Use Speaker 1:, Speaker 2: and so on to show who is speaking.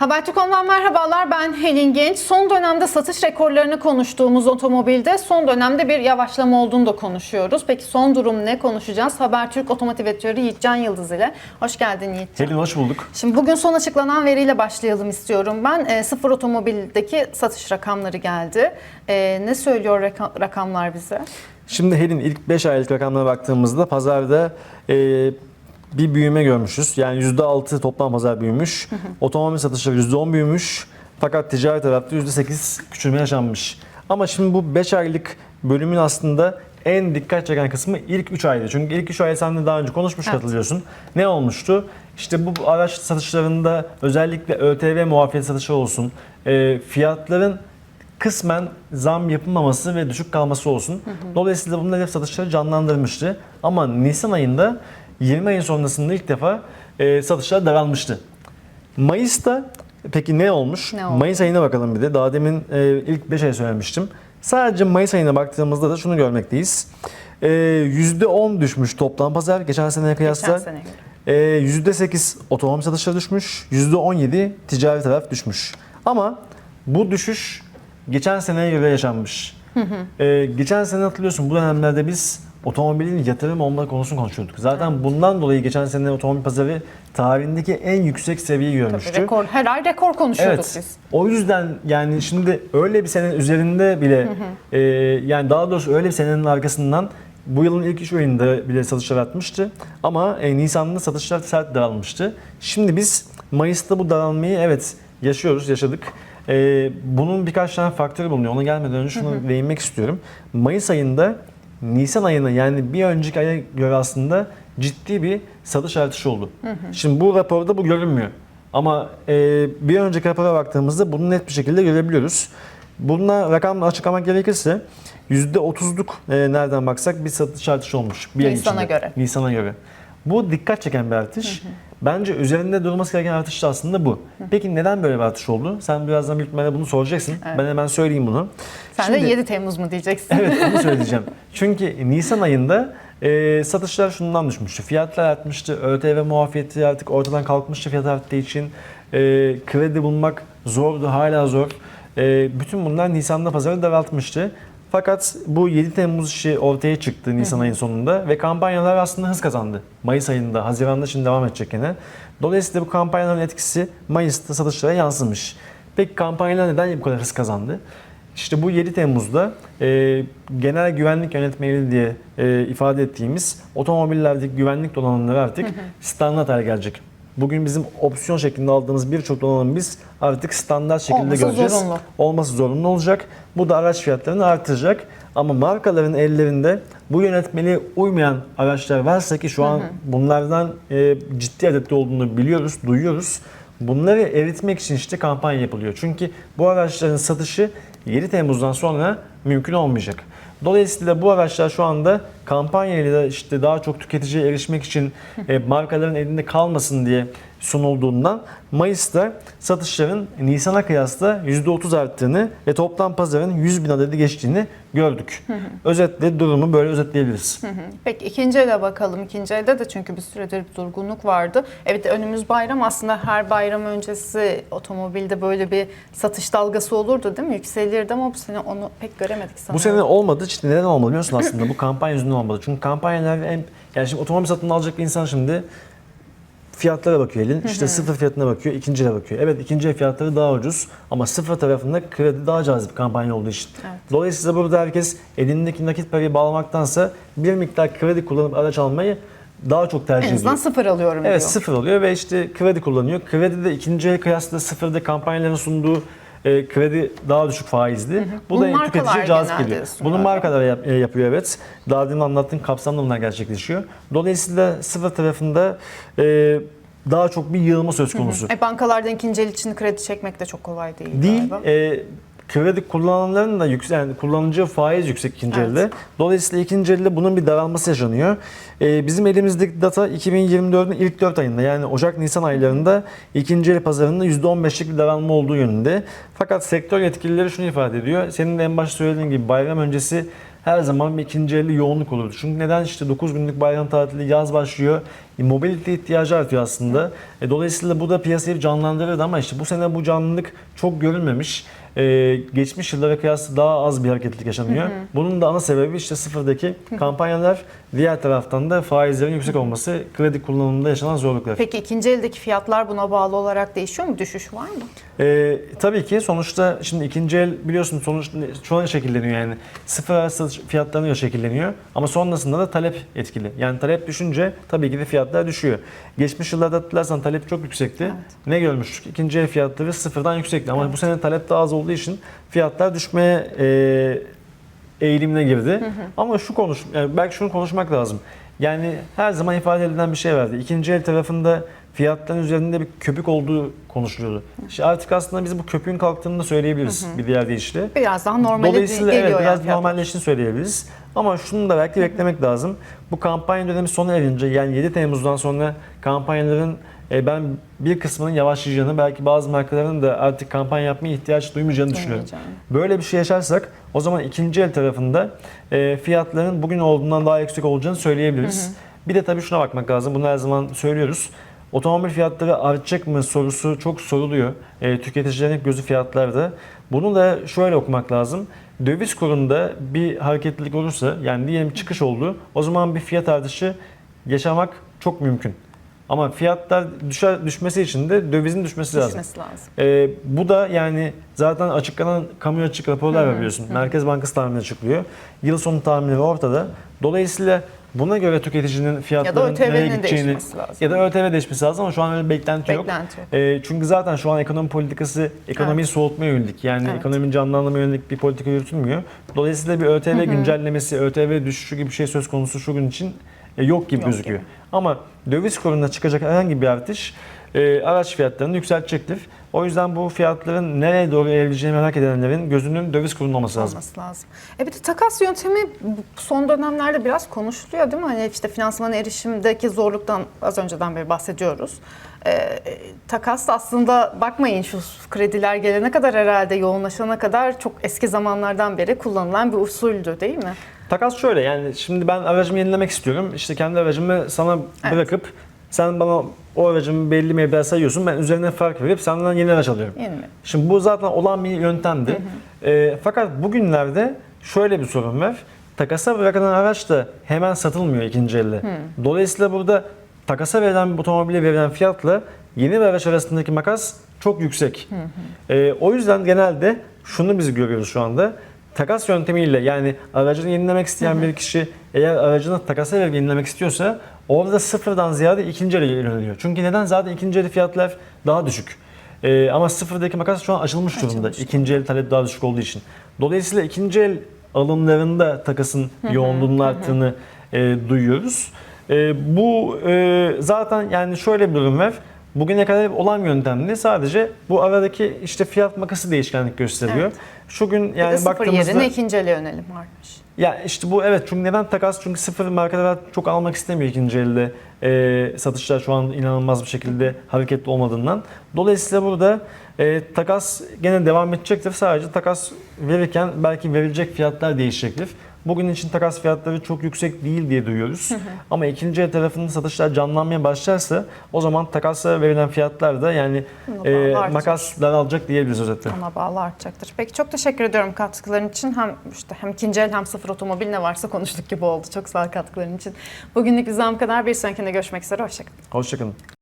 Speaker 1: Habertürk.com'dan merhabalar. Ben Helin Genç. Son dönemde satış rekorlarını konuştuğumuz otomobilde son dönemde bir yavaşlama olduğunu da konuşuyoruz. Peki son durum ne konuşacağız? Habertürk Otomotiv Editörü Yiğitcan Yıldız ile. Hoş geldin Yiğitcan.
Speaker 2: Helin hoş bulduk.
Speaker 1: Şimdi bugün son açıklanan veriyle başlayalım istiyorum ben. E, sıfır otomobildeki satış rakamları geldi. E, ne söylüyor raka- rakamlar bize?
Speaker 2: Şimdi Helin ilk 5 aylık rakamlara baktığımızda pazarda e, bir büyüme görmüşüz. Yani %6 toplam pazar büyümüş. Otomobil satışları %10 büyümüş. Fakat ticari tarafta %8 küçülme yaşanmış. Ama şimdi bu 5 aylık bölümün aslında en dikkat çeken kısmı ilk 3 aydı. Çünkü ilk 3 ay seninle daha önce konuşmuş
Speaker 1: Evet.
Speaker 2: hatırlıyorsun. Ne olmuştu? İşte bu araç satışlarında özellikle ÖTV muafiyet satışı olsun, e, fiyatların kısmen zam yapılmaması ve düşük kalması olsun. Dolayısıyla bunlar hep satışları canlandırmıştı. Ama Nisan ayında 20 ayın sonrasında ilk defa e, satışlar daralmıştı. Mayıs'ta peki ne olmuş?
Speaker 1: Ne oldu?
Speaker 2: Mayıs ayına bakalım bir de. Daha demin e, ilk 5 ay söylemiştim. Sadece Mayıs ayına baktığımızda da şunu görmekteyiz. E, %10 düşmüş toplam pazar geçen seneye kıyasla.
Speaker 1: Geçen sene.
Speaker 2: Ee, %8 otomobil satışları düşmüş, %17 ticari taraf düşmüş. Ama bu düşüş geçen seneye göre yaşanmış. Ee, geçen sene hatırlıyorsun bu dönemlerde biz otomobilin yatırım olma konusunu konuşuyorduk. Zaten bundan dolayı geçen sene otomobil pazarı tarihindeki en yüksek seviyeyi görmüştü.
Speaker 1: Tabii rekor, her ay rekor konuşuyorduk
Speaker 2: Evet.
Speaker 1: biz.
Speaker 2: O yüzden yani şimdi öyle bir senenin üzerinde bile e, yani daha doğrusu öyle bir senenin arkasından bu yılın ilk 3 ayında bile satışlar artmıştı. Ama e, Nisan'da satışlar sert daralmıştı. Şimdi biz Mayıs'ta bu daralmayı evet yaşıyoruz, yaşadık. E, bunun birkaç tane faktörü bulunuyor. Ona gelmeden önce şunu değinmek istiyorum. Mayıs ayında Nisan ayına yani bir önceki aya göre aslında ciddi bir satış artışı oldu. Şimdi bu raporda bu görünmüyor. Ama e, bir önceki rapora baktığımızda bunu net bir şekilde görebiliyoruz. Bununla rakamla açıklamak gerekirse %30'luk e, nereden baksak bir satış artışı olmuş. Bir
Speaker 1: Nisan'a göre.
Speaker 2: Nisan'a göre. Bu dikkat çeken bir artış. Bence üzerinde durulması gereken artış da aslında bu. Peki neden böyle bir artış oldu? Sen birazdan büyük ihtimalle bunu soracaksın.
Speaker 1: Evet.
Speaker 2: Ben hemen söyleyeyim bunu.
Speaker 1: Sen de
Speaker 2: Şimdi-
Speaker 1: 7 Temmuz mu diyeceksin?
Speaker 2: Evet onu söyleyeceğim. Çünkü Nisan ayında e, satışlar şundan düşmüştü. Fiyatlar artmıştı. ÖTV muafiyeti artık ortadan kalkmıştı fiyat arttığı için. E, kredi bulmak zordu, hala zor. E, bütün bunlar Nisan'da pazarı daraltmıştı. Fakat bu 7 Temmuz işi ortaya çıktı Nisan ayının sonunda ve kampanyalar aslında hız kazandı. Mayıs ayında, Haziran'da şimdi devam edecek yine. Dolayısıyla bu kampanyaların etkisi Mayıs'ta satışlara yansımış. Peki kampanyalar neden bu kadar hız kazandı? İşte bu 7 Temmuz'da e, genel güvenlik yönetmeliği diye e, ifade ettiğimiz otomobillerdeki güvenlik donanımları artık standart hale gelecek. Bugün bizim opsiyon şeklinde aldığımız birçok donanım biz artık standart şekilde
Speaker 1: Olması
Speaker 2: göreceğiz.
Speaker 1: zorunlu.
Speaker 2: Olması zorunlu olacak. Bu da araç fiyatlarını artıracak. Ama markaların ellerinde bu yönetmeliğe uymayan araçlar varsa ki şu an bunlardan e, ciddi adette olduğunu biliyoruz, duyuyoruz. Bunları eritmek için işte kampanya yapılıyor. Çünkü bu araçların satışı 7 Temmuz'dan sonra mümkün olmayacak. Dolayısıyla bu araçlar şu anda kampanyayla işte daha çok tüketiciye erişmek için e, markaların elinde kalmasın diye sunulduğundan Mayıs'ta satışların Nisan'a kıyasla %30 arttığını ve toplam pazarın 100 bin adedi geçtiğini gördük. Özetle durumu böyle özetleyebiliriz.
Speaker 1: Peki ikinci ele bakalım. İkinci elde de çünkü bir süredir bir durgunluk vardı. Evet önümüz bayram aslında her bayram öncesi otomobilde böyle bir satış dalgası olurdu değil mi? Yükselirdi ama bu sene onu pek göremedik sanırım.
Speaker 2: Bu sene olmadı. İşte neden olmadı biliyor musun aslında? Bu kampanya yüzünden olmadı. Çünkü kampanyalar en... Yani şimdi otomobil satın alacak bir insan şimdi fiyatlara bakıyor elin. İşte sıfır fiyatına bakıyor, ikinci ele bakıyor. Evet ikinci el fiyatları daha ucuz ama sıfır tarafında kredi daha cazip kampanya olduğu için.
Speaker 1: Evet.
Speaker 2: Dolayısıyla burada herkes elindeki nakit parayı bağlamaktansa bir miktar kredi kullanıp araç almayı daha çok tercih
Speaker 1: en
Speaker 2: ediyor.
Speaker 1: azından sıfır alıyorum
Speaker 2: Evet
Speaker 1: diyor.
Speaker 2: sıfır oluyor ve işte kredi kullanıyor. Kredi de ikinci el kıyasla sıfırda kampanyaların sunduğu e, kredi daha düşük faizli. Bu
Speaker 1: Bunu
Speaker 2: da tüketiciye cazip geliyor. Bunu markalar yap- e, yapıyor evet. Daha demin anlattığım kapsamda bunlar gerçekleşiyor. Dolayısıyla sıfır tarafında e, daha çok bir yığılma söz konusu.
Speaker 1: E, bankalardan ikinci el için kredi çekmek de çok kolay değil,
Speaker 2: Değil.
Speaker 1: galiba.
Speaker 2: E, kredi kullananların da yüksek, yani kullanıcı faiz yüksek ikinci
Speaker 1: Evet.
Speaker 2: elde. Dolayısıyla ikinci elde bunun bir daralması yaşanıyor. E, bizim elimizdeki data 2024'ün ilk 4 ayında yani Ocak-Nisan aylarında ikinci el pazarında %15'lik bir daralma olduğu yönünde. Fakat sektör yetkilileri şunu ifade ediyor. Senin de en başta söylediğin gibi bayram öncesi her zaman bir ikinci elde yoğunluk olurdu. Çünkü neden işte 9 günlük bayram tatili yaz başlıyor. mobilite ihtiyacı artıyor aslında. E, dolayısıyla bu da piyasayı canlandırırdı ama işte bu sene bu canlılık çok görülmemiş. E, geçmiş yıllara kıyasla daha az bir hareketlilik yaşanıyor. Bunun da ana sebebi işte sıfırdaki kampanyalar, diğer taraftan da faizlerin yüksek olması, kredi kullanımında yaşanan zorluklar.
Speaker 1: Peki ikinci eldeki fiyatlar buna bağlı olarak değişiyor mu? Düşüş var mı?
Speaker 2: Ee, tabii ki sonuçta şimdi ikinci el biliyorsun sonuç şu an şekilleniyor yani sıfır araç satış fiyatlarına göre şekilleniyor ama sonrasında da talep etkili. Yani talep düşünce tabii ki de fiyatlar düşüyor. Geçmiş yıllarda hatırlarsan talep çok yüksekti.
Speaker 1: Evet.
Speaker 2: Ne görmüştük? İkinci el fiyatları sıfırdan yüksekti ama bu sene talep daha az olduğu için fiyatlar düşmeye e, eğilimine girdi. Ama şu konuş, yani belki şunu konuşmak lazım. Yani her zaman ifade edilen bir şey vardı. İkinci el tarafında fiyatların üzerinde bir köpük olduğu konuşuluyordu. İşte artık aslında biz bu köpüğün kalktığını da söyleyebiliriz bir diğer deyişle.
Speaker 1: Biraz daha normale
Speaker 2: Dolayısıyla evet
Speaker 1: yani
Speaker 2: biraz
Speaker 1: fiyatlar.
Speaker 2: normalleştiğini söyleyebiliriz. Ama şunu da belki beklemek lazım. Bu kampanya dönemi sona erince yani 7 Temmuz'dan sonra kampanyaların e, ben bir kısmının yavaşlayacağını belki bazı markaların da artık kampanya yapmaya ihtiyaç duymayacağını düşünüyorum. Böyle bir şey yaşarsak o zaman ikinci el tarafında e, fiyatların bugün olduğundan daha yüksek olacağını söyleyebiliriz. Bir de tabii şuna bakmak lazım. Bunu her zaman söylüyoruz. Otomobil fiyatları artacak mı sorusu çok soruluyor. E, tüketicilerin hep gözü fiyatlarda. Bunu da şöyle okumak lazım. Döviz kurunda bir hareketlilik olursa yani diyelim çıkış oldu. O zaman bir fiyat artışı yaşamak çok mümkün. Ama fiyatlar düşer, düşmesi için de dövizin düşmesi lazım.
Speaker 1: Düşmesi lazım.
Speaker 2: Ee, bu da yani zaten açıklanan kamu açık raporlar var biliyorsun. Merkez Bankası tahmini açıklıyor. Yıl sonu tahminleri ortada. Dolayısıyla buna göre tüketicinin fiyatların
Speaker 1: ÖTV'nin
Speaker 2: nereye gideceğini
Speaker 1: lazım.
Speaker 2: ya da ÖTV değişmesi lazım ama şu an öyle bir beklenti, yok.
Speaker 1: Beklenti yok.
Speaker 2: Ee, çünkü zaten şu an ekonomi politikası ekonomiyi soğutmaya yönelik. Yani
Speaker 1: Evet.
Speaker 2: ekonominin canlandırmaya yönelik bir politika yürütülmüyor. Dolayısıyla bir ÖTV güncellemesi, ÖTV düşüşü gibi bir şey söz konusu şu gün için e, yok gibi
Speaker 1: Yok
Speaker 2: gözüküyor.
Speaker 1: gibi.
Speaker 2: Ama döviz kurunda çıkacak herhangi bir artış e, araç fiyatlarını yükseltecektir. O yüzden bu fiyatların nereye doğru evrileceğini merak edenlerin gözünün döviz kurunda olması lazım.
Speaker 1: olması lazım. E bir de takas yöntemi son dönemlerde biraz konuşuluyor değil mi? Hani işte finansmana erişimdeki zorluktan az önceden beri bahsediyoruz. E, e, takas da aslında bakmayın şu krediler gelene kadar herhalde yoğunlaşana kadar çok eski zamanlardan beri kullanılan bir usuldü değil mi?
Speaker 2: Takas şöyle yani şimdi ben aracımı yenilemek istiyorum. İşte kendi aracımı sana
Speaker 1: Evet.
Speaker 2: bırakıp sen bana o aracımı belli meblağ sayıyorsun. Ben üzerine fark verip senden yeni araç alıyorum.
Speaker 1: Yeni?
Speaker 2: Şimdi bu zaten olan bir yöntemdi. Ee, fakat bugünlerde şöyle bir sorun var. Takasa bırakılan araç da hemen satılmıyor ikinci elde. Dolayısıyla burada takasa verilen bir otomobile verilen fiyatla yeni bir araç arasındaki makas çok yüksek. Ee, o yüzden genelde şunu biz görüyoruz şu anda. Takas yöntemiyle yani aracını yenilemek isteyen bir kişi eğer aracını takasa verip yenilemek istiyorsa orada sıfırdan ziyade ikinci ele yöneliyor. Çünkü neden? Zaten ikinci el fiyatlar daha düşük. Ee, ama sıfırdaki makas şu an açılmış durumda. İkinci el talep daha düşük olduğu için. Dolayısıyla ikinci el alımlarında takasın yoğunluğunun arttığını e, duyuyoruz. E, bu e, zaten yani şöyle bir durum var. Bugüne kadar olan yöntemdi. Sadece bu aradaki işte fiyat makası değişkenlik gösteriyor.
Speaker 1: Evet.
Speaker 2: Şu gün yani
Speaker 1: sıfır
Speaker 2: baktığımızda
Speaker 1: yerine ikinci ele yönelim varmış.
Speaker 2: ya işte bu evet çünkü neden takas? Çünkü sıfır markalar çok almak istemiyor ikinci elde. Ee, satışlar şu an inanılmaz bir şekilde hareketli olmadığından. Dolayısıyla burada e, takas gene devam edecektir. Sadece takas verirken belki verilecek fiyatlar değişecektir. Bugün için takas fiyatları çok yüksek değil diye duyuyoruz. Ama ikinci el tarafında satışlar canlanmaya başlarsa o zaman takasla verilen fiyatlar da yani e,
Speaker 1: bağlı artacak.
Speaker 2: makas daralacak diyebiliriz özetle.
Speaker 1: Ona bağlı artacaktır. Peki çok teşekkür ediyorum katkıların için. Hem işte hem ikinci el hem sıfır otomobil ne varsa konuştuk gibi oldu. Çok sağ ol katkıların için. Bugünlük bizden bu kadar. Bir sonrakinde görüşmek üzere. Hoşçakalın.
Speaker 2: Hoşçakalın.